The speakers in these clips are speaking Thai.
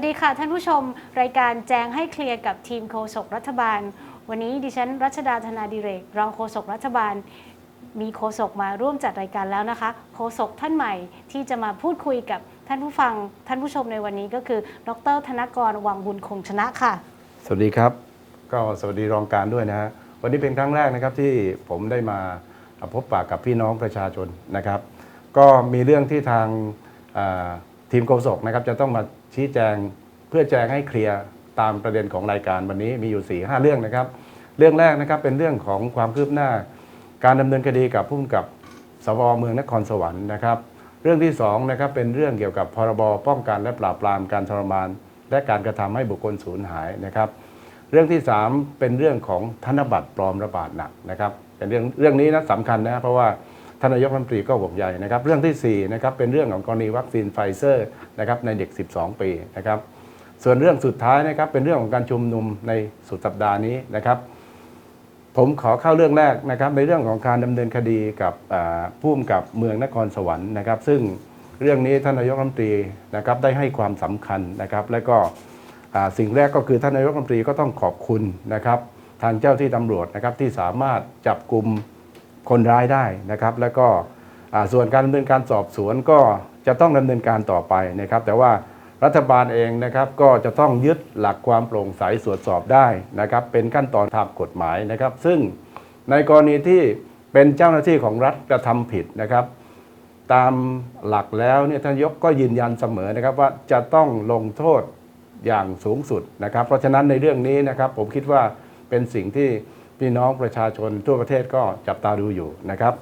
วัสดีค่ะท่านผู้ชมรายการแจงให้เคลียร์กับทีมโฆษกรัฐบาล วันนี้ดิฉันรัชดาธนาดิเรก รองโฆษกรัฐบาล มีโฆษกมาร่วมจัดรายการแล้วนะคะโฆษกท่านใหม่ที่จะมาพูดคุยกับท่านผู้ฟังท่านผู้ชมในวันนี้ก็คือ ดร ธนกรวังบุญคงชนะค่ะ สวัสดีครับ ก็สวัสดีรองการด้วยนะฮะวันนี้เป็นครั้งแรกนะครับที่ผมได้มาพบปะกับพี่น้องประชาชนนะครับ ก็มีเรื่องที่ทางอ่า ทีมโฆษกนะครับจะต้องมาชี้แจงเพื่อแจงให้เคลียร์ตามประเด็นของรายการวันนี้มีอยู่4ีหเรื่องนะครับ เรื่องแรกนะครับเป็นเรื่องของความคืบหน้า การดำเนินคดีกับผู้กับสวเมืองนครสวรรค์นะครับ เรื่องที่สองนะครับเป็นเรื่องเกี่ยวกับพรบป้องกันและปราบปรามการทรมาน และการกระทำให้บุคคลสูญหายนะครับ เรื่องที่ 3 เป็นเรื่องของธนบัตรปลอมระบาดหนักนะครับเป็นเรื่องเรื่องนี้นะสำคัญนะเพราะว่า ท่านนายกรัฐมนตรีก็ห่วงใยนะครับ เรื่องที่4นะครับเป็นเรื่องของกรณีวัคซีนไฟเซอร์นะครับในเด็ก 12 ปีนะครับ ส่วนเรื่องสุดท้ายนะครับเป็นเรื่องของการชุมนุมในสุดสัปดาห์นี้นะครับ ผมขอเข้าเรื่องแรกนะครับในเรื่องของการดำเนินคดีกับผู้กำกับเมืองนครสวรรค์นะครับ ซึ่งเรื่องนี้ท่านนายกรัฐมนตรีนะครับได้ให้ความสำคัญนะครับ และก็สิ่งแรกก็คือท่านนายกรัฐมนตรีก็ต้องขอบคุณนะครับ ทางเจ้าที่ตำรวจนะครับที่สามารถจับกลุ่ม คนร้ายได้นะครับ แล้วก็ส่วนการดำเนินการสอบสวนก็จะต้องดำเนินการต่อไปนะครับ แต่ว่ารัฐบาลเองนะครับก็จะต้องยึดหลักความโปร่งใสตรวจสอบได้นะครับ เป็นขั้นตอนตามกฎหมายนะครับ ซึ่งในกรณีที่เป็นเจ้าหน้าที่ของรัฐกระทำผิดนะครับ ตามหลักแล้วเนี่ยท่านยกก็ยืนยันเสมอนะครับว่าจะต้องลงโทษอย่างสูงสุดนะครับ เพราะฉะนั้นในเรื่องนี้นะครับผมคิดว่าเป็นสิ่งที่ พี่น้องประชาชนทั่วประเทศก็จับตาดูอยู่นะครับ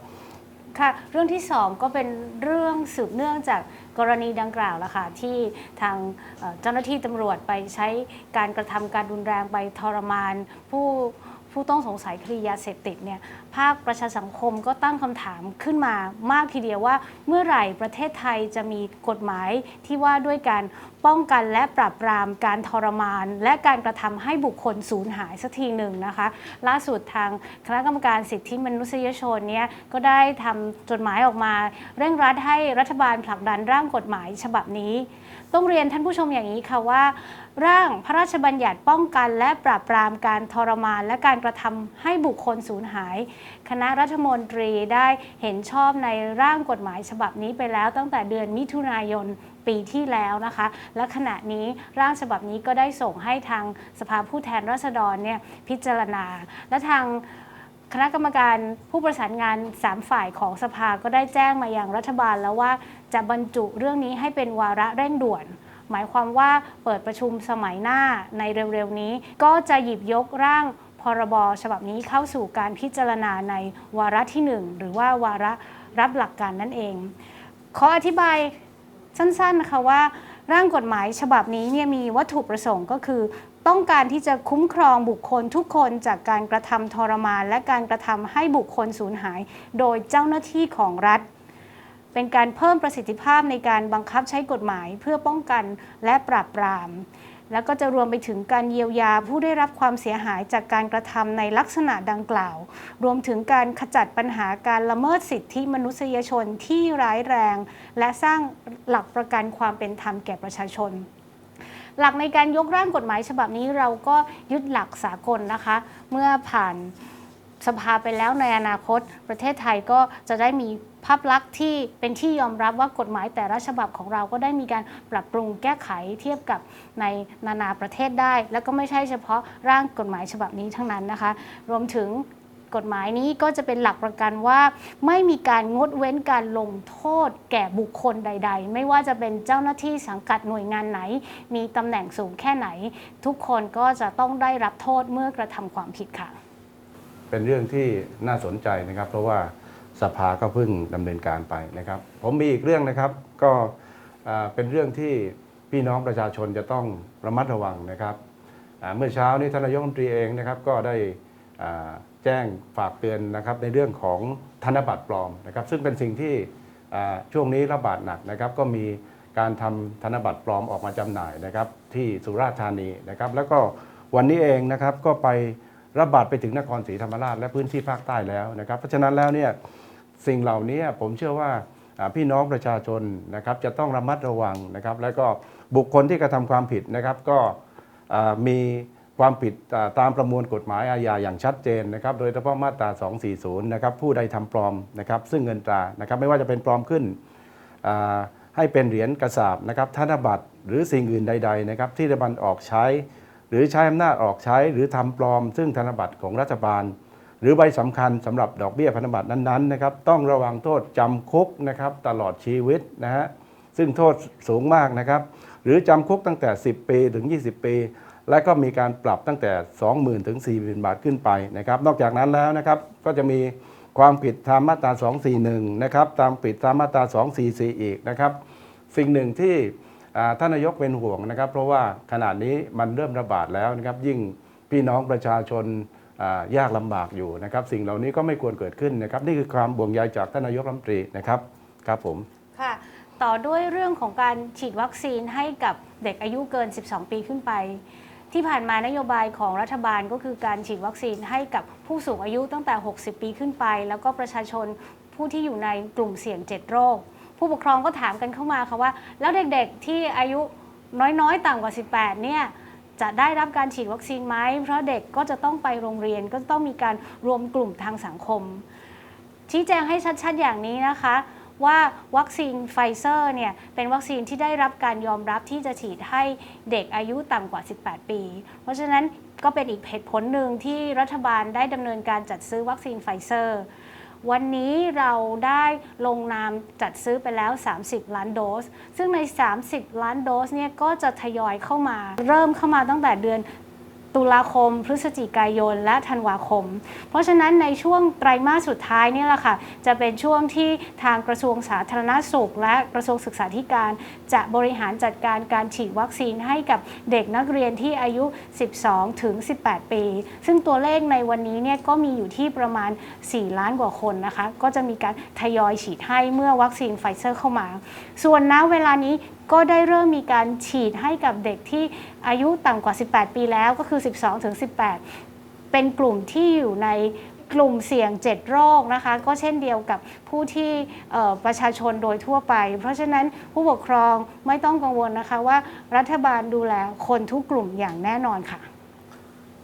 ค่ะ เรื่องที่ 2 ก็เป็นเรื่องสืบเนื่องจากกรณีดังกล่าวละค่ะที่ทางเอ่อเจ้าหน้าที่ตำรวจไปใช้การกระทำการรุนแรงไปทรมานผู้ ผู้ต้องสงสัยคดียาเสพติดเนี่ยภาคประชาสังคมก็ตั้งคำถามขึ้นมามากทีเดียวว่า เมื่อไหร่ประเทศไทยจะมีกฎหมายที่ว่าด้วยการป้องกันและปราบปรามการทรมาน และการกระทำให้บุคคลสูญหายสักทีหนึ่งนะคะล่าสุดทางคณะกรรมการสิทธิมนุษยชนเนี่ยก็ได้ทำจดหมายออกมา เร่งรัดให้รัฐบาลผลักดันร่างกฎหมายฉบับนี้ ต้องเรียนท่านผู้ชมอย่างนี้ค่ะว่า ร่างพระราชบัญญัติป้องกันและปราบปรามการทรมาน และการกระทำให้บุคคลสูญหาย คณะรัฐมนตรีได้เห็นชอบในร่างกฎหมายฉบับนี้ไปแล้วตั้งแต่เดือนมิถุนายนปีที่แล้วนะคะ และขณะนี้ร่างฉบับนี้ก็ได้ส่งให้ทางสภาผู้แทนราษฎรเนี่ยพิจารณา และทาง คณะกรรมการผู้ประสานงาน 3 ฝ่ายของสภาก็ได้แจ้งมายังรัฐบาลแล้วว่าจะบรรจุเรื่องนี้ให้เป็นวาระเร่งด่วน หมายความว่าเปิดประชุมสมัยหน้าในเร็วๆนี้ ก็จะหยิบยกร่างพรบฉบับนี้เข้าสู่การพิจารณาในวาระที่ 1 หรือว่าวาระรับหลักการนั่นเอง ขออธิบายสั้นๆนะคะว่าร่างกฎหมายฉบับนี้เนี่ยมีวัตถุประสงค์ก็คือ ต้องการที่จะคุ้มครองบุคคลทุกคนจากการกระทำทรมาน และการกระทำให้บุคคลสูญหาย โดยเจ้าหน้าที่ของรัฐ เป็นการเพิ่มประสิทธิภาพในการบังคับใช้กฎหมายเพื่อป้องกันและปราบปราม แล้วก็จะรวมไปถึงการเยียวยาผู้ได้รับความเสียหายจากการกระทำในลักษณะดังกล่าว รวมถึงการขจัดปัญหาการละเมิดสิทธิมนุษยชนที่ร้ายแรง และสร้างหลักประกันความเป็นธรรมแก่ประชาชน หลักในการยกร่างกฎหมายฉบับนี้เราก็ยึดหลักสากลนะคะ เมื่อผ่านสภาไปแล้วในอนาคต ประเทศไทยก็จะได้มีภาพลักษณ์ที่เป็นที่ยอมรับว่ากฎหมายแต่ละฉบับของเราก็ได้มีการปรับปรุงแก้ไขเทียบกับในนานาประเทศได้ แล้วก็ไม่ใช่เฉพาะร่างกฎหมายฉบับนี้ทั้งนั้นนะคะ รวมถึง กฎหมายนี้ก็จะเป็นหลักประกันว่า ไม่มีการงดเว้นการลงโทษแก่บุคคลใด ๆ ไม่ว่าจะเป็นเจ้าหน้าที่สังกัดหน่วยงานไหน มีตำแหน่งสูงแค่ไหน ทุกคนก็จะต้องได้รับโทษเมื่อกระทำความผิดค่ะ เป็นเรื่องที่น่าสนใจนะครับ เพราะว่าสภาก็เพิ่งดำเนินการไปนะครับ ผมมีอีกเรื่องนะครับก็เป็นเรื่องที่พี่น้องประชาชนจะต้องระมัดระวังนะครับเมื่อเช้านี้ท่านนายกรัฐมนตรีเองนะครับก็ได้อ่า แจ้งฝากเตือนนะครับในเรื่องของธนบัตรปลอมนะครับซึ่งเป็นสิ่งที่ช่วงนี้ระบาดหนักนะครับก็มีการทำธนบัตรปลอมออกมาจำหน่ายนะครับที่สุราษฎร์ธานีนะครับแล้วก็วันนี้เองนะครับก็ไประบาดไปถึงนครศรีธรรมราชและพื้นที่ภาคใต้แล้วนะครับเพราะฉะนั้นแล้วเนี่ยสิ่งเหล่านี้ผมเชื่อว่าพี่น้องประชาชนนะครับจะต้องระมัดระวังนะครับ แล้วก็บุคคลที่กระทำความผิดนะครับก็มี ความผิดตามประมวลกฎหมายอาญาอย่างชัดเจนนะครับ โดยเฉพาะมาตรา 240 นะครับ ผู้ใดทำปลอมนะครับ ซึ่งเงินตรานะครับ ไม่ว่าจะเป็นปลอมขึ้นให้เป็นเหรียญกระสาบนะครับธนบัตรหรือสิ่งอื่นใด ๆ นะครับ ที่รัฐบาลออกใช้ หรือใช้อำนาจออกใช้ หรือทำปลอม ซึ่งธนบัตรของรัฐบาล หรือใบสำคัญสำหรับดอกเบี้ยพันธบัตรนั้นๆนะครับ ต้องระวังโทษจำคุกนะครับตลอดชีวิตนะฮะซึ่งโทษสูงมากนะครับ หรือจำคุกตั้งแต่ 10 ปีถึง 20 ปี และก็มีการปรับตั้งแต่ 20,000 ถึง 40,000 บาทขึ้นไปนะครับนอกจากนั้นแล้วนะครับก็จะมีความผิดตามมาตรา 241 นะครับตามผิดตามมาตรา 244 อีกนะครับสิ่งหนึ่งที่ท่านนายกเป็นห่วงนะครับ เพราะว่าขนาดนี้มันเริ่มระบาดแล้วนะครับยิ่งพี่น้องประชาชนยากลำบากอยู่นะครับ สิ่งเหล่านี้ก็ไม่ควรเกิดขึ้นนะครับ นี่คือความบ่วงใยจากท่านนายกรัฐมนตรีนะครับครับผมค่ะ ต่อด้วยเรื่องของการฉีดวัคซีนให้กับเด็กอายุเกิน 12 ปีขึ้นไป ที่ผ่านมานโยบายของรัฐบาลก็คือการฉีดวัคซีนให้กับผู้สูงอายุตั้งแต่ 60 ปีขึ้นไป แล้วก็ประชาชนผู้ที่อยู่ในกลุ่มเสี่ยง 7 โรค ผู้ปกครองก็ถามกันเข้ามาค่ะว่า แล้วเด็กๆที่อายุน้อยๆ ต่ำกว่า 18 เนี่ยจะได้รับการฉีดวัคซีนไหม เพราะเด็กก็จะต้องไปโรงเรียนก็ต้องมีการรวมกลุ่มทางสังคม ชี้แจงให้ชัดๆอย่างนี้นะคะ ว่าวัคซีนไฟเซอร์เนี่ยเป็นวัคซีนที่ได้รับการยอมรับที่จะฉีดให้เด็กอายุต่ำกว่า 18 ปี เพราะฉะนั้นก็เป็นอีกเหตุผลหนึ่งที่รัฐบาลได้ดำเนินการจัดซื้อวัคซีนไฟเซอร์ วันนี้เราได้ลงนามจัดซื้อไปแล้ว 30 ล้านโดส ซึ่งใน 30 ล้านโดสเนี่ยก็จะทยอยเข้ามา เริ่มเข้ามาตั้งแต่เดือน ตุลาคม พฤศจิกายน และธันวาคม เพราะฉะนั้นในช่วงไตรมาสสุดท้ายนี่แหละค่ะ จะเป็นช่วงที่ทางกระทรวงสาธารณสุข และกระทรวงศึกษาธิการ จะบริหารจัดการการฉีดวัคซีนให้กับเด็กนักเรียนที่อายุ 12 ถึง 18 ปี ซึ่งตัวเลขในวันนี้เนี่ยก็มีอยู่ที่ประมาณ 4 ล้านกว่าคนนะคะ ก็จะมีการทยอยฉีดให้เมื่อวัคซีนไฟเซอร์เข้ามา ส่วนณเวลานี้ ก็ได้เริ่มมีการฉีดให้กับเด็กที่อายุต่ำกว่า 18 ปีแล้วก็คือ 12ถึง18 เป็นกลุ่มที่อยู่ในกลุ่มเสี่ยง 7 โรคนะคะ ก็เช่นเดียวกับผู้ที่ประชาชนโดยทั่วไป เพราะฉะนั้นผู้ปกครองไม่ต้องกังวลนะคะว่ารัฐบาลดูแลคนทุกกลุ่มอย่างแน่นอนค่ะ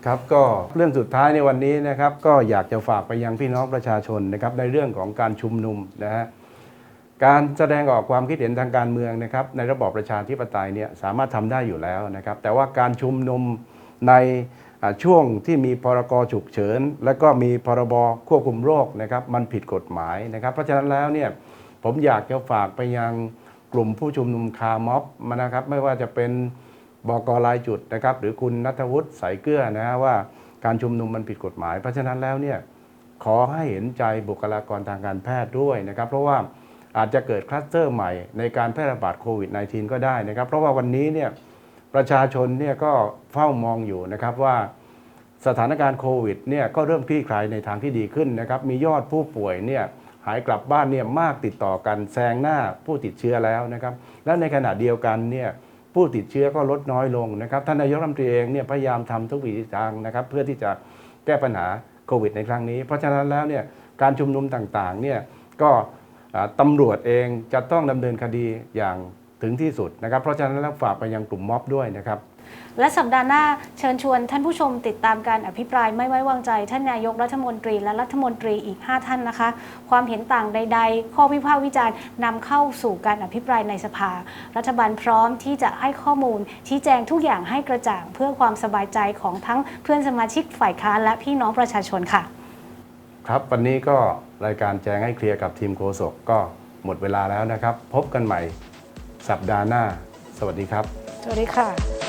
ครับก็เรื่องสุดท้ายในวันนี้นะครับ ก็อยากจะฝากไปยังพี่น้องประชาชนนะครับในเรื่องของการชุมนุมนะฮะ การแสดงออกความคิดเห็นทางการเมืองนะครับในระบอบประชาธิปไตยเนี่ยสามารถทำได้อยู่แล้วนะครับ แต่ว่าการชุมนุมในช่วงที่มีพรกฉุกเฉิน และก็มีพรบควบคุมโรคนะครับมันผิดกฎหมายนะครับ เพราะฉะนั้นแล้วเนี่ยผมอยากจะฝากไปยังกลุ่มผู้ชุมนุมคาร์ม็อบมานะครับไม่ว่าจะเป็นบกรายจุดนะครับหรือคุณนัทวุฒิสายเกลือนะฮะว่าการชุมนุมมันผิดกฎหมาย เพราะฉะนั้นแล้วเนี่ยขอให้เห็นใจบุคลากรทางการแพทย์ด้วยนะครับ เพราะว่า อาจจะเกิดคลัสเตอร์ใหม่ในการแพร่ระบาดโควิด -19 ก็ได้นะครับ เพราะว่าวันนี้เนี่ยประชาชนเนี่ยก็เฝ้ามองอยู่นะครับว่าสถานการณ์โควิดเนี่ยก็เริ่มคลี่คลายในทางที่ดีขึ้นนะครับ มียอดผู้ป่วยเนี่ยหายกลับบ้านเนี่ยมากติดต่อกันแซงหน้าผู้ติดเชื้อแล้วนะครับ และในขณะเดียวกันเนี่ยผู้ติดเชื้อก็ลดน้อยลงนะครับท่านนายกรัฐมนตรีเองเนี่ยพยายามทำทุกวิถีทางนะครับ เพื่อที่จะแก้ปัญหาโควิดในครั้งนี้ เพราะฉะนั้นแล้วเนี่ยการชุมนุมต่างๆเนี่ยก็ ตำรวจเองจะต้องดำเนินคดีอย่างถึงที่สุดนะครับ เพราะฉะนั้นแล้วฝากไปยังกลุ่มม็อบด้วยนะครับ และสัปดาห์หน้าเชิญชวนท่านผู้ชมติดตามการอภิปรายไม่ไว้วางใจ ท่านนายกรัฐมนตรีและรัฐมนตรีอีก 5 ท่านนะคะ ความเห็นต่างใด ๆ ข้อวิพากษ์วิจารณ์นำเข้าสู่การอภิปรายในสภา รัฐบาลพร้อมที่จะให้ข้อมูล ชี้แจงทุกอย่างให้กระจ่างเพื่อความสบายใจของทั้งเพื่อนสมาชิกฝ่ายค้านและพี่น้องประชาชนค่ะ ครับวันนี้ก็ รายการแจ้งให้เคลียร์กับทีมโฆษกก็หมดเวลาแล้วนะครับ พบกันใหม่สัปดาห์หน้า สวัสดีครับ สวัสดีค่ะ